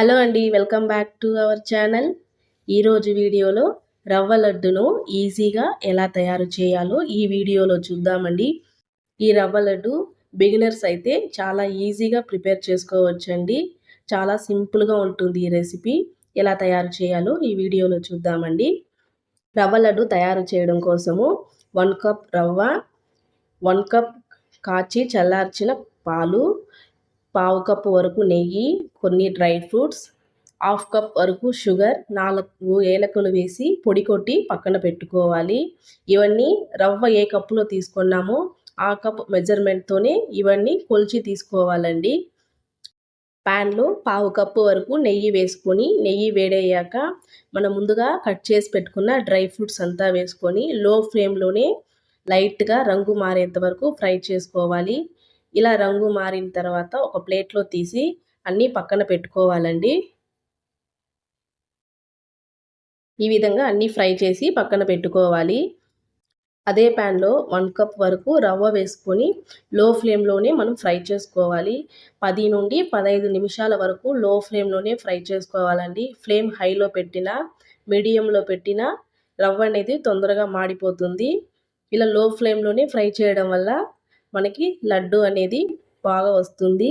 Hello అండి welcome back to our channel. ఈరోజు వీడియోలో రవ్వ లడ్డును ఈజీగా ఎలా తయారు చేయాలో ఈ వీడియోలో చూద్దామండి. ఈ రవ్వ లడ్డు బిగినర్స్ అయితే చాలా ఈజీగా ప్రిపేర్ చేసుకోవచ్చండి. చాలా సింపుల్గా ఉంటుంది ఈ రెసిపీ. ఎలా తయారు చేయాలో ఈ వీడియోలో చూద్దామండి. రవ్వ లడ్డు తయారు చేయడం కోసము వన్ కప్ రవ్వ వన్ కప్ కాచి చల్లార్చిన పాలు పావు కప్పు వరకు నెయ్యి కొన్ని డ్రై ఫ్రూట్స్ హాఫ్ కప్ వరకు షుగర్ నాలుగు ఏలకులు వేసి పొడి కొట్టి పక్కన పెట్టుకోవాలి. ఇవన్నీ రవ్వ ఏ కప్పులో తీసుకున్నామో ఆ కప్ మెజర్మెంట్తోనే ఇవన్నీ కొలిచి తీసుకోవాలండి. ప్యాన్లో పావు కప్పు వరకు నెయ్యి వేసుకొని నెయ్యి వేడయ్యాక మనం ముందుగా కట్ చేసి పెట్టుకున్న డ్రై ఫ్రూట్స్ అంతా వేసుకొని లో ఫ్లేమ్లోనే లైట్గా రంగు మారేంత వరకు ఫ్రై చేసుకోవాలి. ఇలా రంగు మారిన తర్వాత ఒక ప్లేట్లో తీసి అన్నీ పక్కన పెట్టుకోవాలండి. ఈ విధంగా అన్నీ ఫ్రై చేసి పక్కన పెట్టుకోవాలి. అదే ప్యాన్లో వన్ కప్ వరకు రవ్వ వేసుకొని లో ఫ్లేమ్లోనే మనం ఫ్రై చేసుకోవాలి. పది నుండి పదహైదు నిమిషాల వరకు లో ఫ్లేమ్లోనే ఫ్రై చేసుకోవాలండి. ఫ్లేమ్ హైలో పెట్టిన మీడియంలో పెట్టిన రవ్వ అనేది తొందరగా మాడిపోతుంది. ఇలా లో ఫ్లేమ్లోనే ఫ్రై చేయడం వల్ల మనకి లడ్డు అనేది బాగా వస్తుంది.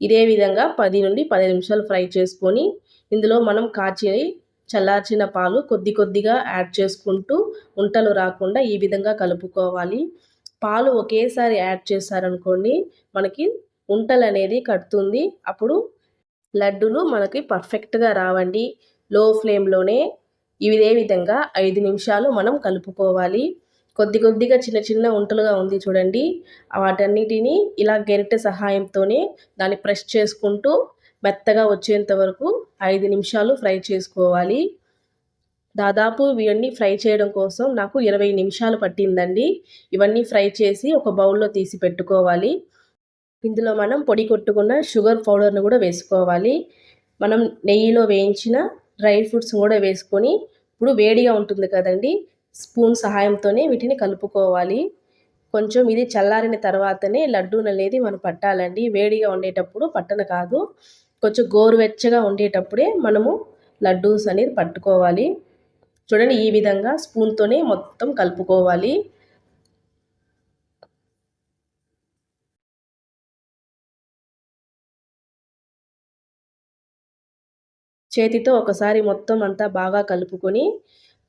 ఇదే విధంగా పది నుండి పది నిమిషాలు ఫ్రై చేసుకొని ఇందులో మనం కాచి చల్లార్చిన పాలు కొద్ది కొద్దిగా యాడ్ చేసుకుంటూ ఉంటలు రాకుండా ఈ విధంగా కలుపుకోవాలి. పాలు ఒకేసారి యాడ్ చేశారనుకోండి మనకి ఉంటలు అనేది కడుతుంది. అప్పుడు లడ్డులు మనకి పర్ఫెక్ట్గా రావండి. లో ఫ్లేమ్లోనే ఇదే విధంగా ఐదు నిమిషాలు మనం కలుపుకోవాలి. కొద్ది కొద్దిగా చిన్న చిన్న ఉంటలుగా ఉంది చూడండి. వాటన్నిటిని ఇలా గెరిటె సహాయంతోనే దాన్ని ప్రెస్ చేసుకుంటూ మెత్తగా వచ్చేంత వరకు ఐదు నిమిషాలు ఫ్రై చేసుకోవాలి. దాదాపు ఇవన్నీ ఫ్రై చేయడం కోసం నాకు ఇరవై నిమిషాలు పట్టిందండి. ఇవన్నీ ఫ్రై చేసి ఒక బౌల్లో తీసి పెట్టుకోవాలి. ఇందులో మనం పొడి కొట్టుకున్న షుగర్ పౌడర్ను కూడా వేసుకోవాలి. మనం నెయ్యిలో వేయించిన డ్రై ఫ్రూట్స్ కూడా వేసుకొని ఇప్పుడు వేడిగా ఉంటుంది కదండి స్పూన్ సహాయంతోనే వీటిని కలుపుకోవాలి. కొంచెం ఇది చల్లారిన తర్వాతనే లడ్డూలు అనేది మనం పట్టాలండి. వేడిగా ఉండేటప్పుడు పట్టన కాదు. కొంచెం గోరువెచ్చగా ఉండేటప్పుడే మనము లడ్డూస్ అనేది పట్టుకోవాలి. చూడండి ఈ విధంగా స్పూన్తోనే మొత్తం కలుపుకోవాలి. చేతితో ఒకసారి మొత్తం అంతా బాగా కలుపుకొని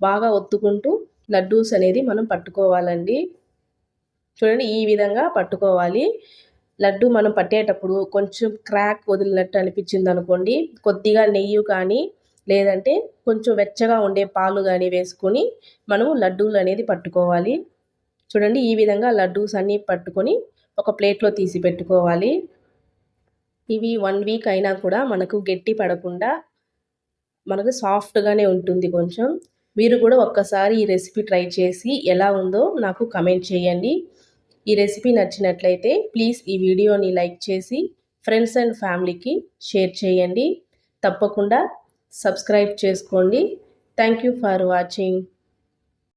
బాగా ఒత్తుకుంటూ లడ్డూస్ అనేది మనం పట్టుకోవాలండి. చూడండి ఈ విధంగా పట్టుకోవాలి. లడ్డు మనం పట్టేటప్పుడు కొంచెం క్రాక్ వదిలినట్టు అనిపించింది అనుకోండి కొద్దిగా నెయ్యి కానీ లేదంటే కొంచెం వెచ్చగా ఉండే పాలు కానీ వేసుకొని మనం లడ్డూలు అనేది పట్టుకోవాలి. చూడండి ఈ విధంగా లడ్డూస్ అన్నీ పట్టుకొని ఒక ప్లేట్లో తీసి పెట్టుకోవాలి. ఇవి వన్ వీక్ అయినా కూడా మనకు గట్టి పడకుండా మనకు సాఫ్ట్గానే ఉంటుంది కొంచెం. మీరు కూడా ఒక్కసారి ఈ రెసిపీ ట్రై చేసి ఎలా ఉందో నాకు కమెంట్ చేయండి. ఈ రెసిపీ నచ్చినట్లయితే ప్లీజ్ ఈ వీడియోని లైక్ చేసి ఫ్రెండ్స్ అండ్ ఫ్యామిలీకి షేర్ చేయండి. తప్పకుండా సబ్స్క్రైబ్ చేసుకోండి. Thank you for watching.